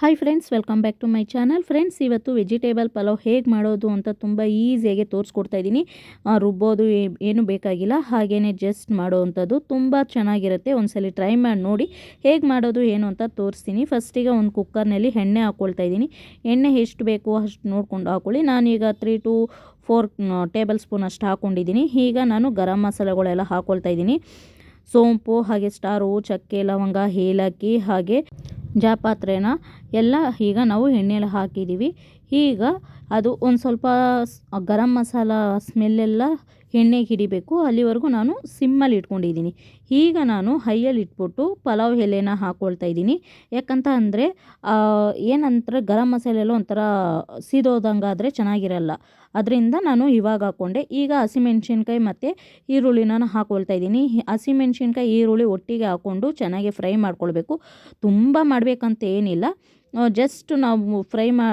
Hi friends welcome back to my channel friends ಇವತ್ತು vegetable pulao ಹೇಗೆ ಮಾಡೋದು ಅಂತ ತುಂಬ ಈಸಿಯಾಗಿ ತೋರಿಸ್ಕೊಡ್ತಾ ಇದ್ದೀನಿ. ರುಬ್ಬೋದು ಏನು ಬೇಕಾಗಿಲ್ಲ. ಹಾಗೆಯೇ ಜಸ್ಟ್ ಮಾಡೋವಂಥದ್ದು. ತುಂಬ ಚೆನ್ನಾಗಿರುತ್ತೆ. ಒಂದ್ಸಲಿ ಟ್ರೈ ಮಾಡಿ ನೋಡಿ ಹೇಗೆ ಮಾಡೋದು, ಏನು ಅಂತ ತೋರಿಸ್ತೀನಿ. ಫಸ್ಟಿಗೆ ಒಂದು ಕುಕ್ಕರ್ನಲ್ಲಿ ಎಣ್ಣೆ ಹಾಕ್ಕೊಳ್ತಾ ಇದ್ದೀನಿ. ಎಣ್ಣೆ ಎಷ್ಟು ಬೇಕು ಅಷ್ಟು ನೋಡ್ಕೊಂಡು ಹಾಕ್ಕೊಳ್ಳಿ ನಾನೀಗ three to four tablespoon ಅಷ್ಟು ಹಾಕ್ಕೊಂಡಿದ್ದೀನಿ ಈಗ ನಾನು ಗರಂ ಮಸಾಲೆಗಳೆಲ್ಲ ಹಾಕ್ಕೊಳ್ತಾ ಇದ್ದೀನಿ. ಸೋಂಪು, ಹಾಗೆ ಸ್ಟಾರು, ಚಕ್ಕೆ, ಲವಂಗ, ಏಲಕ್ಕಿ, ಹಾಗೆ ಜಾಪಾತ್ರೆನ ಎಲ್ಲ ಈಗ ನಾವು ಎಣ್ಣೆಯಲ್ಲಿ ಹಾಕಿದ್ದೀವಿ. ಈಗ ಅದು ಒಂದು ಸ್ವಲ್ಪ ಗರಂ ಮಸಾಲ ಸ್ಮೆಲ್ಲೆಲ್ಲ ಎಣ್ಣೆಗೆ ಹಿಡಿಬೇಕು. ಅಲ್ಲಿವರೆಗೂ ನಾನು ಸಿಮ್ಮಲ್ಲಿ ಇಟ್ಕೊಂಡಿದ್ದೀನಿ. ಈಗ ನಾನು ಹೈಯಲ್ಲಿ ಇಟ್ಬಿಟ್ಟು ಪಲಾವ್ ಎಲೆನ ಹಾಕ್ಕೊಳ್ತಾ ಇದ್ದೀನಿ. ಯಾಕಂತ ಅಂದರೆ ಏನಂತಾರೆ, ಗರಂ ಮಸಾಲೆ ಎಲ್ಲ ಒಂಥರ ಸೀದೋದಂಗಾದರೆ ಚೆನ್ನಾಗಿರಲ್ಲ. ಅದರಿಂದ ನಾನು ಇವಾಗ ಹಾಕ್ಕೊಂಡೆ ಈಗ ಹಸಿಮೆಣ್ಸಿನ್ಕಾಯಿ ಮತ್ತು ಈರುಳ್ಳಿನ ಹಾಕ್ಕೊಳ್ತಾ ಇದ್ದೀನಿ. ಹಸಿಮೆಣ್ಸಿನ್ಕಾಯಿ, ಈರುಳ್ಳಿ ಒಟ್ಟಿಗೆ ಹಾಕ್ಕೊಂಡು ಚೆನ್ನಾಗಿ ಫ್ರೈ ಮಾಡ್ಕೊಳ್ಬೇಕು. ತುಂಬ ಮಾಡಬೇಕಂತ ಏನಿಲ್ಲ. ಜಸ್ಟ್ ನಾವು ಫ್ರೈ ಮಾ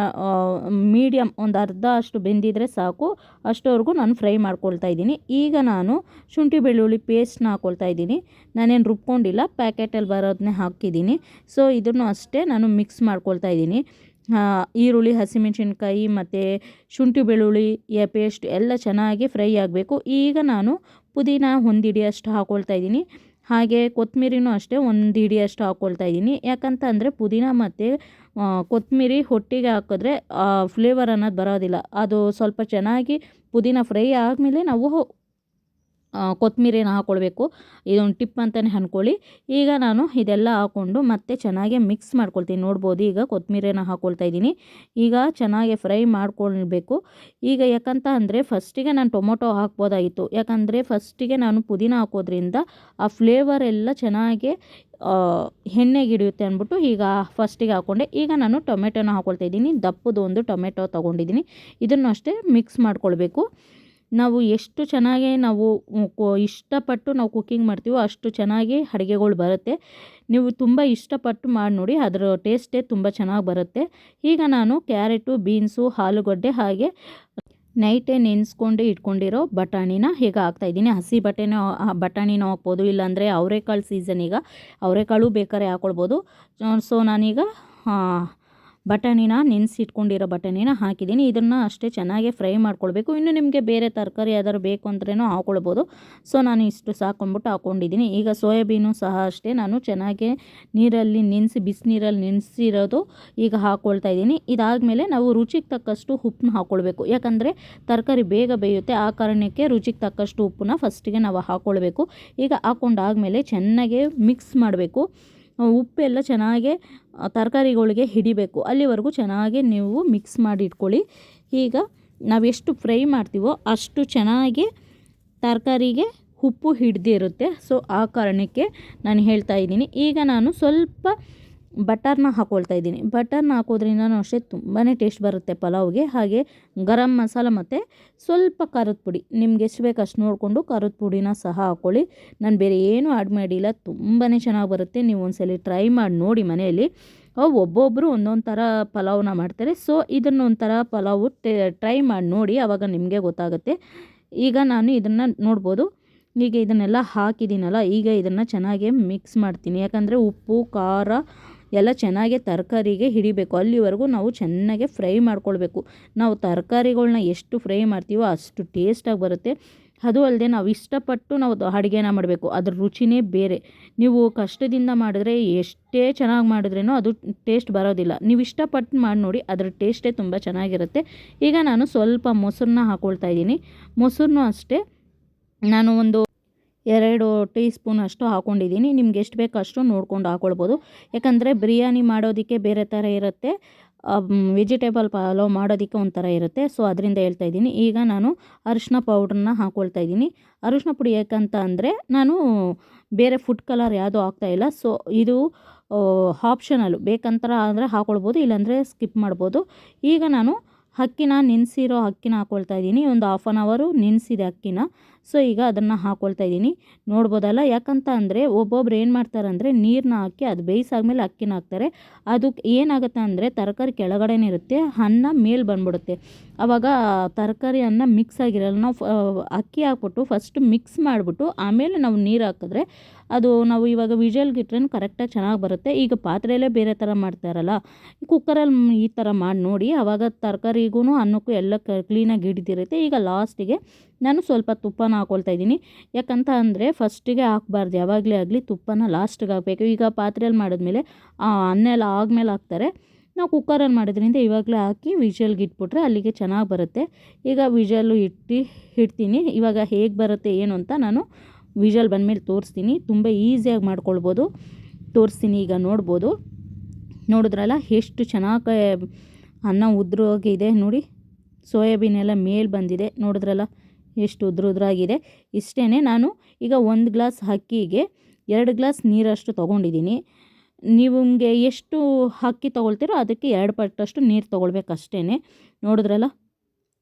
ಮೀಡಿಯಮ್ ಒಂದು ಅರ್ಧ ಅಷ್ಟು ಬೆಂದಿದ್ರೆ ಸಾಕು. ಅಷ್ಟವರೆಗೂ ನಾನು ಫ್ರೈ ಮಾಡ್ಕೊಳ್ತಾ ಇದ್ದೀನಿ. ಈಗ ನಾನು ಶುಂಠಿ ಬೆಳ್ಳುಳ್ಳಿ ಪೇಸ್ಟ್ನ ಹಾಕ್ಕೊಳ್ತಾ ಇದ್ದೀನಿ. ನಾನೇನು ರುಬ್ಕೊಂಡಿಲ್ಲ ಪ್ಯಾಕೆಟಲ್ಲಿ ಬರೋದನ್ನೇ ಹಾಕಿದ್ದೀನಿ. ಸೊ ಇದನ್ನು ಅಷ್ಟೇ ನಾನು ಮಿಕ್ಸ್ ಮಾಡ್ಕೊಳ್ತಾ ಇದ್ದೀನಿ. ಈರುಳ್ಳಿ, ಹಸಿಮೆಣಸಿನ್ಕಾಯಿ ಮತ್ತು ಶುಂಠಿ ಬೆಳ್ಳುಳ್ಳಿ ಯ ಪೇಸ್ಟ್ ಎಲ್ಲ ಚೆನ್ನಾಗಿ ಫ್ರೈ ಆಗಬೇಕು. ಈಗ ನಾನು ಪುದೀನ ಒಂದು ಅಷ್ಟು ಹಾಕ್ಕೊಳ್ತಾ ಇದ್ದೀನಿ. ಹಾಗೆ ಕೊತ್ತಂಬರಿನೂ ಅಷ್ಟೇ ಒಂದು ಹಿಡಿಯಷ್ಟು ಹಾಕ್ಕೊಳ್ತಾ ಇದ್ದೀನಿ. ಯಾಕಂತ ಅಂದರೆ ಪುದೀನ ಮತ್ತು ಕೊತ್ತಂಬರಿ ಹೊಟ್ಟಿಗೆ ಹಾಕಿದ್ರೆ ಫ್ಲೇವರ್ ಅನ್ನೋದು ಬರೋದಿಲ್ಲ. ಅದು ಸ್ವಲ್ಪ ಚೆನ್ನಾಗಿ ಪುದೀನ ಫ್ರೈ ಆದಮೇಲೆ ನಾವು ಕೊತ್ತಂಬರಿನ ಹಾಕ್ಕೊಳ್ಬೇಕು ಇದೊಂದು ಟಿಪ್ ಅಂತಲೇ ಅಂದ್ಕೊಳ್ಳಿ ಈಗ ನಾನು ಇದೆಲ್ಲ ಹಾಕ್ಕೊಂಡು ಮತ್ತೆ ಚೆನ್ನಾಗಿ ಮಿಕ್ಸ್ ಮಾಡ್ಕೊಳ್ತೀನಿ. ನೋಡ್ಬೋದು ಈಗ ಕೊತ್ತಂಬರಿನ ಹಾಕ್ಕೊಳ್ತಾ ಇದ್ದೀನಿ. ಈಗ ಚೆನ್ನಾಗಿ ಫ್ರೈ ಮಾಡ್ಕೊಳ್ಬೇಕು. ಈಗ ಯಾಕಂತ ಅಂದರೆ ಫಸ್ಟಿಗೆ ನಾನು ಟೊಮೊಟೊ ಹಾಕ್ಬೋದಾಗಿತ್ತು. ಯಾಕಂದರೆ ಫಸ್ಟಿಗೆ ನಾನು ಪುದೀನ ಹಾಕೋದ್ರಿಂದ ಆ ಫ್ಲೇವರ್ ಎಲ್ಲ ಚೆನ್ನಾಗಿ ಎಣ್ಣೆಗೆ ಹಿಡಿಯುತ್ತೆ ಅಂದ್ಬಿಟ್ಟು ಈಗ ಫಸ್ಟಿಗೆ ಹಾಕ್ಕೊಂಡೆ ಈಗ ನಾನು ಟೊಮೆಟೊನ ಹಾಕ್ಕೊಳ್ತಾ ಇದ್ದೀನಿ. ದಪ್ಪದೊಂದು ಟೊಮೆಟೊ ತೊಗೊಂಡಿದ್ದೀನಿ. ಇದನ್ನು ಅಷ್ಟೇ ಮಿಕ್ಸ್ ಮಾಡ್ಕೊಳ್ಬೇಕು. ನಾವು ಎಷ್ಟು ಚೆನ್ನಾಗಿ ನಾವು ಇಷ್ಟಪಟ್ಟು ನಾವು ಕುಕ್ಕಿಂಗ್ ಮಾಡ್ತೀವೋ ಅಷ್ಟು ಚೆನ್ನಾಗಿ ಅಡುಗೆಗಳು ಬರುತ್ತೆ. ನೀವು ತುಂಬ ಇಷ್ಟಪಟ್ಟು ಮಾಡಿ ನೋಡಿ ಅದರ ಟೇಸ್ಟೇ ತುಂಬ ಚೆನ್ನಾಗಿ ಬರುತ್ತೆ. ಈಗ ನಾನು ಕ್ಯಾರೆಟು, ಬೀನ್ಸು, ಆಲೂಗಡ್ಡೆ ಹಾಗೆ ನೈಟೇ ನೆನೆಸ್ಕೊಂಡು ಇಟ್ಕೊಂಡಿರೋ ಬಟಾಣಿನ ಈಗ ಹಾಕ್ತಾಯಿದ್ದೀನಿ ಹಸಿ ಬಟಾಣಿನ ಬಟಾಣಿನೂ ಹಾಕ್ಬೋದು, ಇಲ್ಲಾಂದರೆ ಅವರೆಕಾಳು ಸೀಸನ್ ಈಗ. ಅವರೆಕಾಳು ಬೇಕಾದ್ರೆ ಹಾಕ್ಕೊಳ್ಬೋದು ಸೊ ನಾನೀಗ ಬಟಾಣಿನ ನೆನೆಸಿಟ್ಕೊಂಡಿರೋ ಬಟಾಣಿನ ಹಾಕಿದ್ದೀನಿ. ಇದನ್ನು ಅಷ್ಟೇ ಚೆನ್ನಾಗಿ ಫ್ರೈ ಮಾಡ್ಕೊಳ್ಬೇಕು. ಇನ್ನು ನಿಮಗೆ ಬೇರೆ ತರಕಾರಿ ಯಾವ್ದಾದ್ರು ಬೇಕು ಅಂದ್ರೇನೂ ಹಾಕ್ಕೊಳ್ಬೋದು ಸೊ, ನಾನು ಇಷ್ಟು ಸಾಕೊಂಡ್ಬಿಟ್ಟು ಹಾಕ್ಕೊಂಡಿದ್ದೀನಿ ಈಗ ಸೋಯಾಬೀನು ಸಹ ಅಷ್ಟೇ. ನಾನು ಚೆನ್ನಾಗಿ ನೀರಲ್ಲಿ ನೆನೆಸಿ, ಬಿಸಿನೀರಲ್ಲಿ ನೆನೆಸಿರೋದು ಈಗ ಹಾಕ್ಕೊಳ್ತಾ ಇದ್ದೀನಿ. ಇದಾದಮೇಲೆ ನಾವು ರುಚಿಗೆ ತಕ್ಕಷ್ಟು ಉಪ್ಪನ್ನ ಹಾಕ್ಕೊಳ್ಬೇಕು ಯಾಕಂದರೆ ತರಕಾರಿ ಬೇಗ ಬೇಯುತ್ತೆ. ಆ ಕಾರಣಕ್ಕೆ ರುಚಿಗೆ ತಕ್ಕಷ್ಟು ಉಪ್ಪನ್ನ ಫಸ್ಟಿಗೆ ನಾವು ಹಾಕ್ಕೊಳ್ಬೇಕು ಈಗ ಹಾಕ್ಕೊಂಡಾದ್ಮೇಲೆ ಚೆನ್ನಾಗಿ ಮಿಕ್ಸ್ ಮಾಡಬೇಕು. ಉಪ್ಪೆಲ್ಲ ಚೆನ್ನಾಗೆ ತರಕಾರಿಗಳಿಗೆ ಹಿಡಿಬೇಕು. ಅಲ್ಲಿವರೆಗೂ ಚೆನ್ನಾಗಿ ನೀವು ಮಿಕ್ಸ್ ಮಾಡಿ ಇಟ್ಕೊಳ್ಳಿ. ಈಗ ನಾವೆಷ್ಟು ಫ್ರೈ ಮಾಡ್ತೀವೋ ಅಷ್ಟು ಚೆನ್ನಾಗಿ ತರಕಾರಿಗೆ ಉಪ್ಪು ಹಿಡ್ದಿರುತ್ತೆ. ಸೊ ಆ ಕಾರಣಕ್ಕೆ ನಾನು ಹೇಳ್ತಾ ಇದ್ದೀನಿ. ಈಗ ನಾನು ಸ್ವಲ್ಪ ಬಟರ್ನ ಹಾಕ್ಕೊಳ್ತಾ ಇದ್ದೀನಿ. ಬಟರ್ನ ಹಾಕೋದ್ರಿಂದನೂ ಅಷ್ಟೇ ತುಂಬಾ ಟೇಸ್ಟ್ ಬರುತ್ತೆ ಪಲಾವ್ಗೆ. ಹಾಗೆ ಗರಂ ಮಸಾಲ ಮತ್ತು ಸ್ವಲ್ಪ ಖಾರದ ಪುಡಿ. ನಿಮ್ಗೆ ಎಷ್ಟು ಬೇಕು ಅಷ್ಟು ನೋಡಿಕೊಂಡು ಖಾರದ ಪುಡಿನ ಸಹ ಹಾಕ್ಕೊಳ್ಳಿ ನಾನು ಬೇರೆ ಏನೂ ಆ್ಯಡ್ ಮಾಡಿಲ್ಲ. ತುಂಬಾ ಚೆನ್ನಾಗಿ ಬರುತ್ತೆ. ನೀವು ಒಂದ್ಸಲಿ ಟ್ರೈ ಮಾಡಿ ನೋಡಿ ಮನೆಯಲ್ಲಿ. ಒಬ್ಬೊಬ್ಬರು ಒಂದೊಂದು ಥರ ಪಲಾವ್ನ ಮಾಡ್ತಾರೆ. ಸೊ ಇದನ್ನೊಂಥರ ಪಲಾವು ಟ್ರೈ ಮಾಡಿ ನೋಡಿ ಆವಾಗ ನಿಮಗೆ ಗೊತ್ತಾಗುತ್ತೆ. ಈಗ ನಾನು ಇದನ್ನು ನೋಡ್ಬೋದು. ಈಗ ಇದನ್ನೆಲ್ಲ ಹಾಕಿದ್ದೀನಲ್ಲ, ಈಗ ಇದನ್ನು ಚೆನ್ನಾಗಿ ಮಿಕ್ಸ್ ಮಾಡ್ತೀನಿ. ಯಾಕಂದರೆ ಉಪ್ಪು, ಖಾರ ಎಲ್ಲ ಚೆನ್ನಾಗಿ ತರಕಾರಿಗೆ ಹಿಡಿಬೇಕು. ಅಲ್ಲಿವರೆಗೂ ನಾವು ಚೆನ್ನಾಗಿ ಫ್ರೈ ಮಾಡ್ಕೊಳ್ಬೇಕು. ನಾವು ತರಕಾರಿಗಳ್ನ ಎಷ್ಟು ಫ್ರೈ ಮಾಡ್ತೀವೋ ಅಷ್ಟು ಟೇಸ್ಟಾಗಿ ಬರುತ್ತೆ. ಅದು ಅಲ್ಲದೆ ನಾವು ಇಷ್ಟಪಟ್ಟು ನಾವು ಅಡುಗೆನ ಮಾಡಬೇಕು. ಅದ್ರ ರುಚಿನೇ ಬೇರೆ. ನೀವು ಕಷ್ಟದಿಂದ ಮಾಡಿದ್ರೆ ಎಷ್ಟೇ ಚೆನ್ನಾಗಿ ಮಾಡಿದ್ರೇನೋ ಅದು ಟೇಸ್ಟ್ ಬರೋದಿಲ್ಲ. ನೀವು ಇಷ್ಟಪಟ್ಟು ಮಾಡಿ ನೋಡಿ ಅದ್ರ ಟೇಸ್ಟೇ ತುಂಬ ಚೆನ್ನಾಗಿರುತ್ತೆ. ಈಗ ನಾನು ಸ್ವಲ್ಪ ಮೊಸರನ್ನ ಹಾಕ್ಕೊಳ್ತಾ ಇದ್ದೀನಿ. ಮೊಸರನ್ನೂ ಅಷ್ಟೇ ನಾನು ಒಂದು ಎರಡು ಟೀ ಸ್ಪೂನ್ ಅಷ್ಟು ಹಾಕ್ಕೊಂಡಿದ್ದೀನಿ ನಿಮ್ಗೆ ಎಷ್ಟು ಬೇಕು ಅಷ್ಟು ನೋಡ್ಕೊಂಡು ಹಾಕ್ಕೊಳ್ಬೋದು ಯಾಕಂದರೆ ಬಿರಿಯಾನಿ ಮಾಡೋದಕ್ಕೆ ಬೇರೆ ಥರ ಇರುತ್ತೆ. ವೆಜಿಟೇಬಲ್ ಪಲಾವ್ ಮಾಡೋದಕ್ಕೆ ಒಂಥರ ಇರುತ್ತೆ. ಸೊ, ಅದರಿಂದ ಹೇಳ್ತಾ ಇದ್ದೀನಿ. ಈಗ ನಾನು ಅರಿಶಿನ ಪೌಡ್ರನ್ನ ಹಾಕ್ಕೊಳ್ತಾ ಇದ್ದೀನಿ. ಅರಿಶಿನ ಪುಡಿ ಯಾಕಂತ ಅಂದರೆ ನಾನು ಬೇರೆ ಫುಡ್ ಕಲರ್ ಯಾವುದೂ ಹಾಕ್ತಾಯಿಲ್ಲ ಸೊ, ಇದು ಆಪ್ಷನಲ್ಲು ಬೇಕಂತ ಅಂದರೆ ಹಾಕ್ಕೊಳ್ಬೋದು ಇಲ್ಲಾಂದರೆ ಸ್ಕಿಪ್ ಮಾಡ್ಬೋದು. ಈಗ ನಾನು ಅಕ್ಕಿನ ನೆನೆಸಿರೋ ಅಕ್ಕಿನ ಹಾಕ್ಕೊಳ್ತಾ ಇದ್ದೀನಿ. ಒಂದು ಹಾಫ್ ಆನ್ ಅವರು ನೆನೆಸಿದೆ ಅಕ್ಕಿನ ಸೊ ಈಗ ಅದನ್ನು ಹಾಕ್ಕೊಳ್ತಾ ಇದ್ದೀನಿ. ನೋಡ್ಬೋದಲ್ಲ? ಯಾಕಂತ ಅಂದರೆ, ಒಬ್ಬೊಬ್ರು ಏನು ಮಾಡ್ತಾರೆ ಅಂದರೆ ನೀರನ್ನ ಹಾಕಿ ಅದು ಬೇಯಿಸಾದ್ಮೇಲೆ ಅಕ್ಕಿನ ಹಾಕ್ತಾರೆ. ಅದು ಏನಾಗುತ್ತೆ ಅಂದರೆ, ತರಕಾರಿ ಕೆಳಗಡೆನೇ ಇರುತ್ತೆ. ಅನ್ನ ಮೇಲೆ ಬಂದ್ಬಿಡುತ್ತೆ. ಆವಾಗ ತರಕಾರಿ ಅನ್ನ ಮಿಕ್ಸ್ ಆಗಿರಲ್ಲ. ನಾವು ಅಕ್ಕಿ ಹಾಕ್ಬಿಟ್ಟು ಫಸ್ಟ್ ಮಿಕ್ಸ್ ಮಾಡಿಬಿಟ್ಟು, ಆಮೇಲೆ ನಾವು ನೀರು ಹಾಕಿದ್ರೆ ಅದು ನಾವು ಇವಾಗ ವಿಜಲ್ಗೆ ಇಟ್ರೆ ಕರೆಕ್ಟಾಗಿ ಚೆನ್ನಾಗಿ ಬರುತ್ತೆ. ಈಗ ಪಾತ್ರೆಯಲ್ಲೇ ಬೇರೆ ಥರ ಮಾಡ್ತಾರಲ್ಲ ಕುಕ್ಕರಲ್ಲಿ ಈ ಥರ ಮಾಡಿ ನೋಡಿ ಆವಾಗ ತರಕಾರಿಗೂ ಅನ್ನಕ್ಕೂ ಎಲ್ಲ ಕ ಕ್ಲೀನಾಗಿ ಹಿಡಿದಿರುತ್ತೆ. ಈಗ ಲಾಸ್ಟಿಗೆ ನಾನು ಸ್ವಲ್ಪ ತುಪ್ಪನ ಹಾಕೊಳ್ತಾ ಇದ್ದೀನಿ. ಯಾಕಂತ ಅಂದರೆ ಫಸ್ಟಿಗೆ ಹಾಕ್ಬಾರ್ದು. ಯಾವಾಗಲೇ ಆಗಲಿ ತುಪ್ಪನ ಲಾಸ್ಟಿಗೆ ಹಾಕಬೇಕು. ಈಗ ಪಾತ್ರೆಯಲ್ಲಿ ಮಾಡಿದ್ಮೇಲೆ, ಆ ಅನ್ನ ಎಲ್ಲ ಆದಮೇಲೆ ಹಾಕ್ತಾರೆ. ನಾವು ಕುಕ್ಕರಲ್ಲಿ ಮಾಡೋದ್ರಿಂದ ಇವಾಗಲೇ ಹಾಕಿ ವಿಷಲ್ಗೆ ಇಟ್ಬಿಟ್ರೆ ಅಲ್ಲಿಗೆ ಚೆನ್ನಾಗಿ ಬರುತ್ತೆ. ಈಗ ವಿಷಲ್ಲು ಇಟ್ಟು, ಇಡ್ತೀನಿ. ಇವಾಗ ಹೇಗೆ ಬರುತ್ತೆ ಏನು ಅಂತ ನಾನು ವಿಷಲ್ ಬಂದಮೇಲೆ ತೋರಿಸ್ತೀನಿ. ತುಂಬ ಈಸಿಯಾಗಿ ಮಾಡ್ಕೊಳ್ಬೋದು. ತೋರಿಸ್ತೀನಿ, ಈಗ ನೋಡ್ಬೋದು. ನೋಡಿದ್ರಲ್ಲ ಎಷ್ಟು ಚೆನ್ನಾಗಿ ಅನ್ನ ಉದ್ರೋಗಿದೆ ನೋಡಿ. ಸೋಯಾಬೀನ್ ಎಲ್ಲ ಮೇಲೆ ಬಂದಿದೆ. ನೋಡಿದ್ರಲ್ಲ ಎಷ್ಟು ಉದ್ರ ಉದ್ರಾಗಿದೆ ಇಷ್ಟೇ ನಾನು ಈಗ ಒಂದು ಗ್ಲಾಸ್ ಅಕ್ಕಿಗೆ ಎರಡು ಗ್ಲಾಸ್ ನೀರಷ್ಟು ತೊಗೊಂಡಿದ್ದೀನಿ. ನಿಮಗೆ ಎಷ್ಟು ಅಕ್ಕಿ ತೊಗೊಳ್ತೀರೋ ಅದಕ್ಕೆ ಎರಡು ಪಟ್ಟಷ್ಟು ನೀರು ತೊಗೊಳ್ಬೇಕು ಅಷ್ಟೇ ನೋಡಿದ್ರಲ್ಲ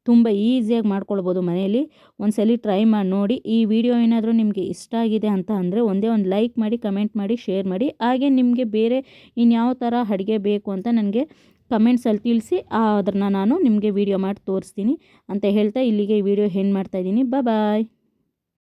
ತುಂಬ ಈಸಿಯಾಗಿ ಮಾಡ್ಕೊಳ್ಬೋದು ಮನೆಯಲ್ಲಿ. ಒಂದ್ಸಲ ಟ್ರೈ ಮಾಡಿ ನೋಡಿ. ಈ ವಿಡಿಯೋ ಏನಾದರೂ ನಿಮಗೆ ಇಷ್ಟ ಆಗಿದೆ ಅಂತ ಅಂದರೆ ಒಂದೇ ಒಂದು ಲೈಕ್ ಮಾಡಿ ಕಮೆಂಟ್ ಮಾಡಿ ಶೇರ್ ಮಾಡಿ. ಹಾಗೆ ನಿಮಗೆ ಬೇರೆ ಇನ್ಯಾವ ಥರ ಅಡುಗೆ ಬೇಕು ಅಂತ ನನಗೆ ಕಮೆಂಟ್ಸಲ್ಲಿ ತಿಳಿಸಿ ಅದನ್ನು ನಾನು ನಿಮಗೆ ವಿಡಿಯೋ ಮಾಡಿ ತೋರಿಸ್ತೀನಿ ಅಂತ ಹೇಳ್ತಾ ಇಲ್ಲಿಗೆ ಈ ವಿಡಿಯೋ ಹೆಣ್ಣು ಮಾಡ್ತಾಯಿದ್ದೀನಿ ಬಾಯ್